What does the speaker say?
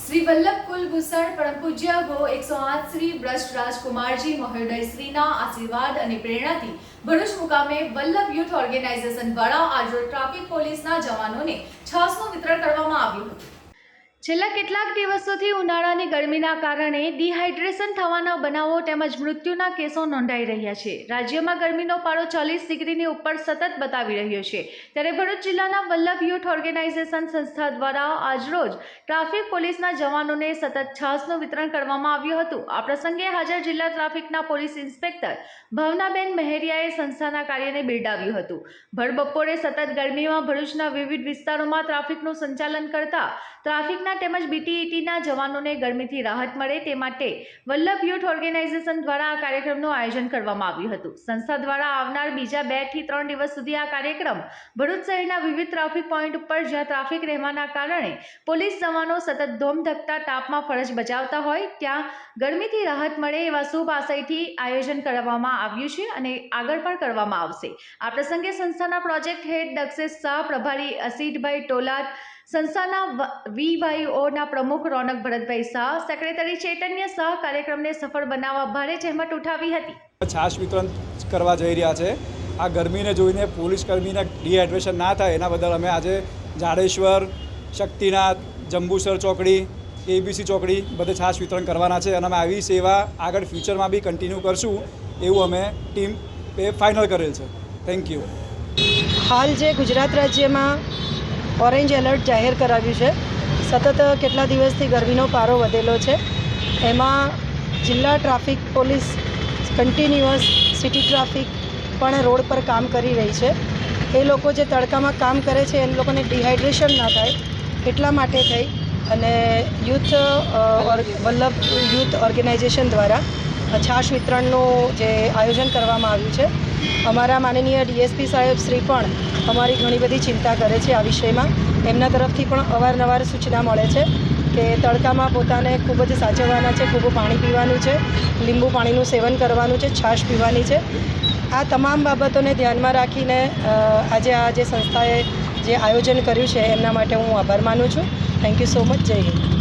શ્રી વલ્લભ કુલભૂષણ પરમ પૂજ્ય ગો એકસો આઠ શ્રી બ્રષ્ટ રાજકુમારજી મહોદય શ્રીના આશીર્વાદ અને પ્રેરણાથી ભરૂચ મુકામે વલ્લભ યુથ ઓર્ગેનાઇઝેશન દ્વારા આજરોજ ટ્રાફિક પોલીસના જવાનોને છાસનું વિતરણ કરવામાં આવ્યું હતું. છેલ્લા કેટલાક દિવસોથી ઉનાળાની ગરમીના કારણે ડિહાઇડ્રેશન થવાના બનાવો તેમજ મૃત્યુના કેસો નોંધાઈ રહ્યા છે. રાજ્યમાં ગરમીનો પારો ચાલીસ ડિગ્રીની ઉપર સતત બતાવી રહ્યો છે. ત્યારે ભરૂચ જિલ્લાના વલ્લભ યુથ ઓર્ગેનાઇઝેશન સંસ્થા દ્વારા આજરોજ ટ્રાફિક પોલીસના જવાનોને સતત છાસનું વિતરણ કરવામાં આવ્યું હતું. આ પ્રસંગે હાજર જિલ્લા ટ્રાફિકના પોલીસ ઇન્સ્પેક્ટર ભાવનાબેન મહેરિયાએ સંસ્થાના કાર્યને બિરડાવ્યું હતું. ભર બપોરે સતત ગરમીમાં ભરૂચના વિવિધ વિસ્તારોમાં ટ્રાફિકનું સંચાલન કરતા ટ્રાફિકના તેમજ બીટીઈટીના જવાનોને ગરમીથી રાહત મળે તે માટે વલ્લભ યુથ ઓર્ગેનાઇઝેશન દ્વારા આ કાર્યક્રમનું આયોજન કરવામાં આવ્યું હતું. સંસ્થા દ્વારા આવનાર બીજા બેથી ત્રણ દિવસ સુધી આ કાર્યક્રમ ભરૂચ શહેરના વિવિધ ટ્રાફિક પોઈન્ટ ઉપર જ્યાં ટ્રાફિક રહેવાના કારણે પોલીસ જવાનો સતત ધોમધકતા તાપમાં ફરજ બજાવતા હોય ત્યાં ગરમીથી રાહત મળે એવા શુભ આશયથી આયોજન કરવામાં આવ્યું છે અને આગળ પણ કરવામાં આવશે. આ પ્રસંગે સંસ્થાના પ્રોજેક્ટ હેડ દક્ષેશ શાહ પ્રભારી અસીટભાઈ ટોલાદ સંસ્થાના વીવાઈઓના પ્રમુખ રોનક ભરતભાઈ શાહ સેક્રેટરી ચૈતન્ય શાહ કાર્યક્રમને સફળ બનાવવા ભારે જહેમત ઉઠાવી હતી. છાશ વિતરણ કરવા જઈ રહ્યા છે. આ ગરમીને જોઈને પોલીસ કર્મીને ડિહાઇડ્રેશન ના થાય એના બદલ અમે આજે જાડેશ્વર શક્તિનાથ જંબુસર ચોકડી એબીસી ચોકડી બધે છાશ વિતરણ કરવાના છે અને અમે આવી સેવા આગળ ફ્યુચરમાં બી કન્ટિન્યુ કરશું એવું અમે ટીમ એ ફાઇનલ કરેલ છે. થેન્ક યુ હાલ જે ગુજરાત રાજ્યમાં ઓરેન્જ એલર્ટ જાહેર કરાવ્યું છે. સતત કેટલા દિવસથી ગરમીનો પારો વધેલો છે. એમાં જિલ્લા traffic police continuous city traffic પણ રોડ પર કામ કરી રહી છે. એ લોકો જે તડકામાં કામ કરે છે એ લોકોને ડિહાઇડ્રેશન ના થાય એટલા માટે થઈ અને યુથ વલ્લભ યુથ ઓર્ગેનાઇઝેશન દ્વારા છાશ વિતરણનું જે આયોજન કરવામાં આવ્યું છે. અમારા માનનીય ડીએસપી સાહેબ શ્રી પણ અમારી ઘણી બધી ચિંતા કરે છે આ વિષયમાં. એમના તરફથી પણ અવારનવાર સૂચના મળે છે કે તડકામાં પોતાને ખૂબ જ સાચવવાના છે, ખૂબ પાણી પીવાનું છે, લીંબુ પાણીનું સેવન કરવાનું છે, છાશ પીવાની છે. આ તમામ બાબતોને ધ્યાનમાં રાખીને આજે આ જે સંસ્થાએ જે આયોજન કર્યું છે એમના માટે હું આભાર માનું છું. Thank you so much. Jai Hind.